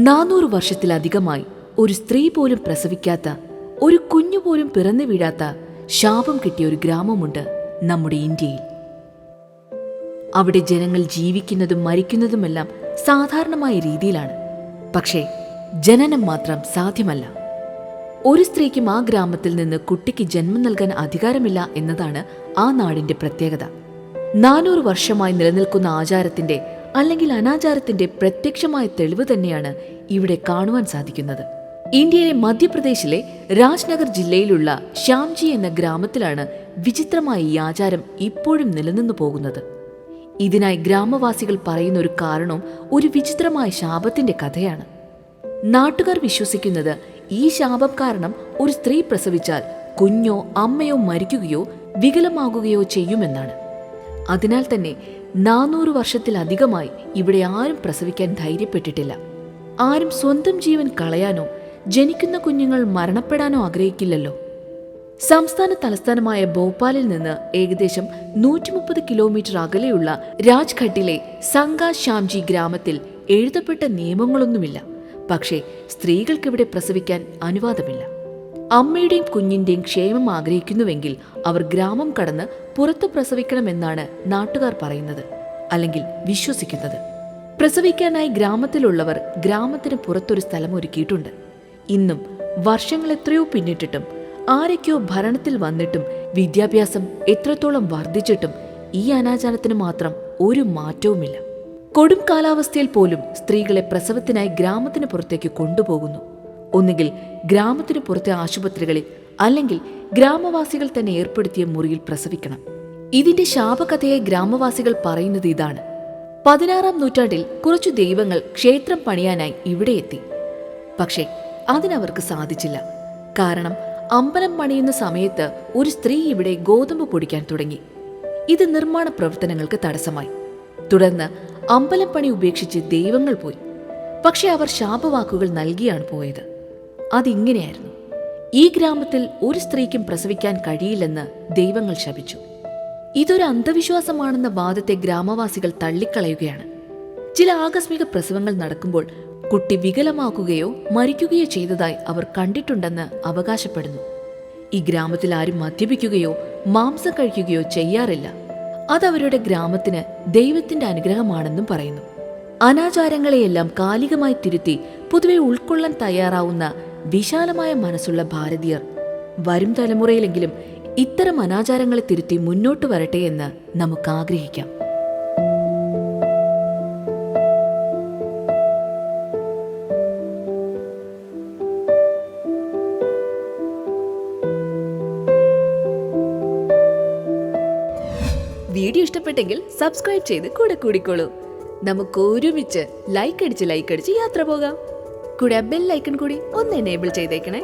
നാനൂറ് വർഷത്തിലധികമായി ഒരു സ്ത്രീ പോലും പ്രസവിക്കാത്ത ഒരു കുഞ്ഞു പോലും പിറന്നു വീഴാത്ത ശാപം കിട്ടിയ ഒരു ഗ്രാമമുണ്ട് നമ്മുടെ ഇന്ത്യയിൽ. അവിടെ ജനങ്ങൾ ജീവിക്കുന്നതും മരിക്കുന്നതുമെല്ലാം സാധാരണമായ രീതിയിലാണ്. പക്ഷേ ജനനം മാത്രം സാധ്യമല്ല. ഒരു സ്ത്രീക്കും ആ ഗ്രാമത്തിൽ നിന്ന് കുട്ടിക്ക് ജന്മം നൽകാൻ അധികാരമില്ല എന്നതാണ് ആ നാടിന്റെ പ്രത്യേകത. നാനൂറ് വർഷമായി നിലനിൽക്കുന്ന ആചാരത്തിന്റെ അല്ലെങ്കിൽ അനാചാരത്തിന്റെ പ്രത്യക്ഷമായ തെളിവ് തന്നെയാണ് ഇവിടെ കാണുവാൻ സാധിക്കുന്നത്. ഇന്ത്യയിലെ മധ്യപ്രദേശിലെ രാജ്നഗർ ജില്ലയിലുള്ള ശ്യാംജി എന്ന ഗ്രാമത്തിലാണ് വിചിത്രമായ ഈ ആചാരം ഇപ്പോഴും നിലനിന്നു പോകുന്നത്. ഇതിനായി ഗ്രാമവാസികൾ പറയുന്ന ഒരു കാരണവും ഒരു വിചിത്രമായ ശാപത്തിന്റെ കഥയാണ്. നാട്ടുകാർ വിശ്വസിക്കുന്നത് ഈ ശാപം കാരണം ഒരു സ്ത്രീ പ്രസവിച്ചാൽ കുഞ്ഞോ അമ്മയോ മരിക്കുകയോ വികലമാകുകയോ ചെയ്യുമെന്നാണ്. അതിനാൽ തന്നെ നാനൂറ് വർഷത്തിലധികമായി ഇവിടെ ആരും പ്രസവിക്കാൻ ധൈര്യപ്പെട്ടിട്ടില്ല. ആരും സ്വന്തം ജീവൻ കളയാനോ ജനിക്കുന്ന കുഞ്ഞുങ്ങൾ മരണപ്പെടാനോ ആഗ്രഹിക്കില്ലല്ലോ. സംസ്ഥാന തലസ്ഥാനമായ ഭോപ്പാലിൽ നിന്ന് ഏകദേശം നൂറ്റി മുപ്പത് കിലോമീറ്റർ അകലെയുള്ള രാജ്ഘട്ടിലെ സംഗ ശ്യാംജി ഗ്രാമത്തിൽ എഴുതപ്പെട്ട നിയമങ്ങളൊന്നുമില്ല. പക്ഷേ സ്ത്രീകൾക്കിവിടെ പ്രസവിക്കാൻ അനുവാദമില്ല. അമ്മയുടെയും കുഞ്ഞിന്റെയും ക്ഷേമം ആഗ്രഹിക്കുന്നുവെങ്കിൽ അവർ ഗ്രാമം കടന്ന് പുറത്തു പ്രസവിക്കണമെന്നാണ് നാട്ടുകാർ പറയുന്നത് അല്ലെങ്കിൽ വിശ്വസിക്കുന്നത്. പ്രസവിക്കാനായി ഗ്രാമത്തിലുള്ളവർ ഗ്രാമത്തിന് പുറത്തൊരു സ്ഥലം ഒരുക്കിയിട്ടുണ്ട്. ഇന്നും വർഷങ്ങൾ എത്രയോ പിന്നിട്ടിട്ടും ആരൊക്കെയോ ഭരണത്തിൽ വന്നിട്ടും വിദ്യാഭ്യാസം എത്രത്തോളം വർദ്ധിച്ചിട്ടും ഈ അനാചാരത്തിന് മാത്രം ഒരു മാറ്റവുമില്ല. കൊടും കാലാവസ്ഥയിൽ പോലും സ്ത്രീകളെ പ്രസവത്തിനായി ഗ്രാമത്തിന് പുറത്തേക്ക് കൊണ്ടുപോകുന്നു. ഒന്നുകിൽ ഗ്രാമത്തിന് പുറത്തെ ആശുപത്രികളിൽ അല്ലെങ്കിൽ ഗ്രാമവാസികൾ തന്നെ ഏർപ്പെടുത്തിയ മുറിയിൽ പ്രസവിക്കണം. ഇതിന്റെ ശാപകഥയെ ഗ്രാമവാസികൾ പറയുന്നത് ഇതാണ്. പതിനാറാം നൂറ്റാണ്ടിൽ കുറച്ചു ദൈവങ്ങൾ ക്ഷേത്രം പണിയാനായി ഇവിടെ എത്തി. പക്ഷേ അതിനവർക്ക് സാധിച്ചില്ല. കാരണം അമ്പലം പണിയുന്ന സമയത്ത് ഒരു സ്ത്രീ ഇവിടെ ഗോതമ്പ് പൊടിക്കാൻ തുടങ്ങി. ഇത് നിർമ്മാണ പ്രവർത്തനങ്ങൾക്ക് തടസ്സമായി. തുടർന്ന് അമ്പലം പണി ഉപേക്ഷിച്ച് ദൈവങ്ങൾ പോയി. പക്ഷെ അവർ ശാപവാക്കുകൾ നൽകിയാണ് പോയത്. അതിങ്ങനെയായിരുന്നു. ഈ ഗ്രാമത്തിൽ ഒരു സ്ത്രീക്കും പ്രസവിക്കാൻ കഴിയില്ലെന്ന് ദൈവങ്ങൾ ശപിച്ചു. ഇതൊരു അന്ധവിശ്വാസമാണെന്ന വാദത്തെ ഗ്രാമവാസികൾ തള്ളിക്കളയുകയാണ്. ചില ആകസ്മിക പ്രസവങ്ങൾ നടക്കുമ്പോൾ കുട്ടി വികലമാക്കുകയോ മരിക്കുകയോ ചെയ്തതായി അവർ കണ്ടിട്ടുണ്ടെന്ന് അവകാശപ്പെടുന്നു. ഈ ഗ്രാമത്തിൽ ആരും മദ്യപിക്കുകയോ മാംസം കഴിക്കുകയോ ചെയ്യാറില്ല. അതവരുടെ ഗ്രാമത്തിന് ദൈവത്തിന്റെ അനുഗ്രഹമാണെന്നും പറയുന്നു. അനാചാരങ്ങളെയെല്ലാം കാലികമായി തിരുത്തി പൊതുവെ ഉൾക്കൊള്ളാൻ തയ്യാറാവുന്ന വിശാലമായ മനസ്സുള്ള ഭാരതീയർ വരും തലമുറയിലെങ്കിലും ഇത്തരം അനാചാരങ്ങളെ തിരുത്തി മുന്നോട്ട് വരട്ടെ എന്ന് നമുക്ക് ആഗ്രഹിക്കാം. വീഡിയോ ഇഷ്ടപ്പെട്ടെങ്കിൽ സബ്സ്ക്രൈബ് ചെയ്ത് കൂടെ കൂടിക്കോളൂ. നമുക്ക് ഒരുമിച്ച് ലൈക്ക് അടിച്ച് ലൈക്ക് അടിച്ച് യാത്ര പോകാം. കൂടെ ബെൽ ഐക്കൺ കൂടി ഒന്ന് എനേബിൾ ചെയ്തേക്കണേ.